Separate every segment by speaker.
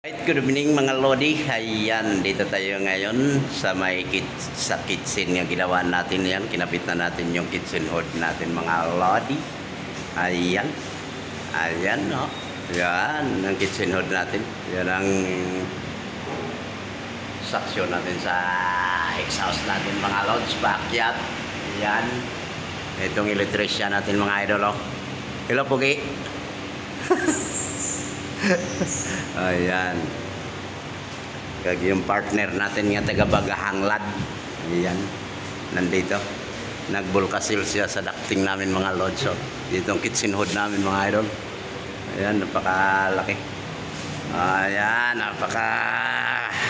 Speaker 1: Right, good evening mga Lodi. Ayan, dito tayo ngayon sa may kit sa kitchen nga ginawa natin yan. Kinapit na natin yung kitchen hood natin mga Lodi. Ayan. Ayan, no. Yan, ang kitchen hood natin. Yan ang saksyon natin sa exhaust natin mga Lods. Backyard. Yan. Itong electrician natin mga idol. Oh. Hello, Pugi. Ayan. Kag yung partner natin nga taga Bagahanglad. Ayan. Nandito. Nagbulkasil siya sa ducting namin mga lods. So, dito ang kitchen hood namin mga idol. Ayan, napakalaki. Ayan, napaka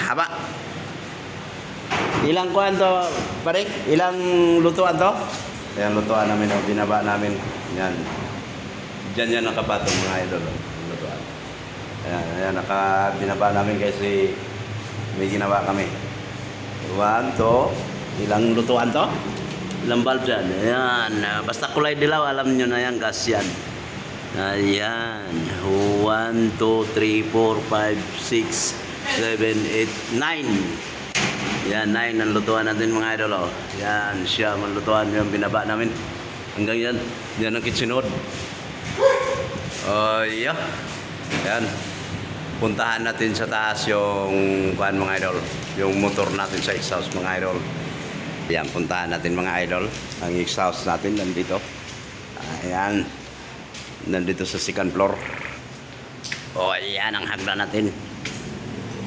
Speaker 1: haba. Ilang kuhan to, pare? Ilang lutuan to? Ayan, lutuan namin. Oh, binaba namin. Yan. Diyan yan nakapatong mga idol. Lutuan. Naka, binaba namin kasi may ginawa kami. One, two, ilang lutuan to? Ilang bulb yan? Ayan, ah, basta kulay dilaw, alam nyo na yan, gas yan. Ayan, one, two, three, four, five, six, seven, eight, nine. Yan, nine ang lutuan natin mga idol. Oh. Yan, siya ang lutuan yung binaba namin. Hanggang yan, yan ang kitchen hood. Oh, yeah. Yan. Puntahan natin sa taas yung kuan mga idol. Yung motor natin sa exhaust mga idol. Yan, puntahan natin mga idol. Ang exhaust natin nandito. Ayan. Nandito sa second floor. Oh, yan ang hagdan natin.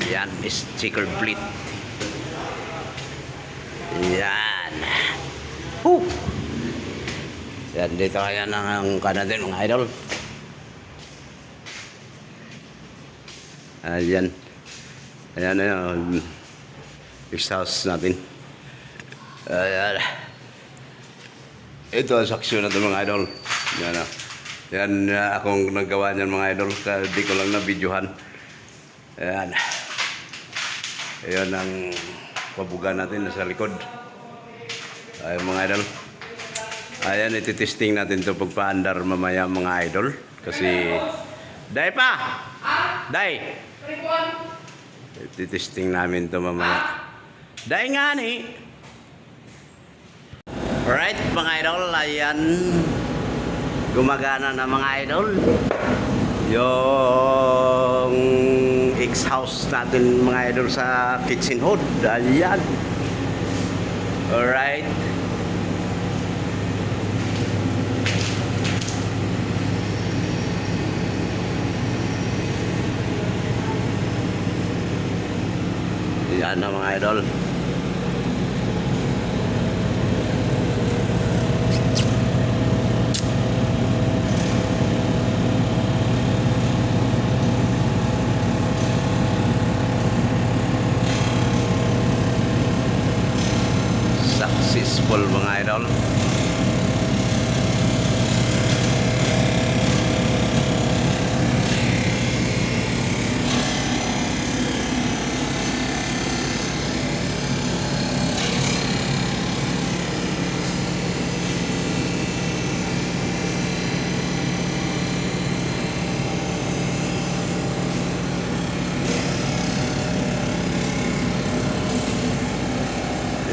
Speaker 1: Yan, is sticker plate. Yan. Woo! Yan, dito kaya ang kuan natin mga idol. Ayan. Ayan na yun. Exhaust natin. Ayan. Ito ang saksyon natin mga idol. Yan na. Yan uh, akong naggawa niyan mga idol. Kaya di ko lang na-videohan. Ayan. Ayan ang pabuga natin nasa likod. Ayan mga idol. Ayan, ititesting natin ito pagpaandar mamaya mga idol. Kasi, Day pa! Day! Ititesting namin ito mamaya. Day nga ni! Alright, mga idol, ayan. Gumagana na mga idol. Yung ex-house natin mga idol sa kitchen hood. Ayan. Alright. Yan na mga idol. Successful mga idol.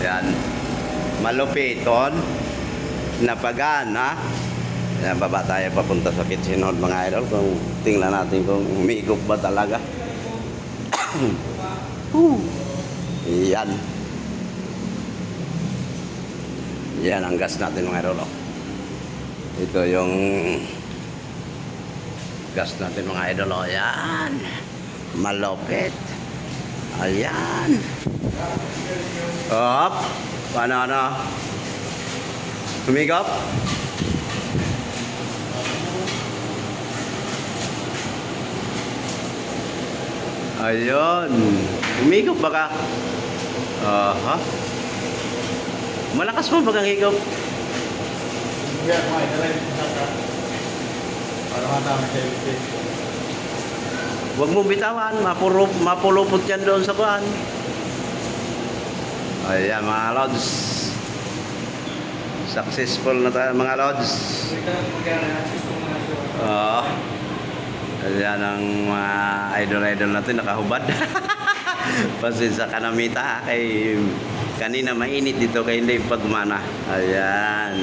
Speaker 1: Yan. Malupiton. Napagan, ha? Yan, baba tayo papunta sa kitchen hall, mga idol. Kung tingnan natin kung umigop ba talaga. Yan. Yan ang gas natin, mga idol. oh. Ito yung gas natin, mga idol. oh. Yan. Malupit. Ayan. Up. Paano na? Humigop? Ayun. Humigop ba ka? Aha. Malakas mo bagang higop?
Speaker 2: Hindi ako ay dalay kaka. Para matama sa.
Speaker 1: Huwag mo bitawan. Mapuro, mapulupot yan doon sa kuhan. Ayan mga lods. Successful na tayo mga lods. Ah. Ayan ang mga idol-idol natin nakahubad. Pasensya ka na Mita kay kanina mainit dito kay hindi pagmana. Ayan.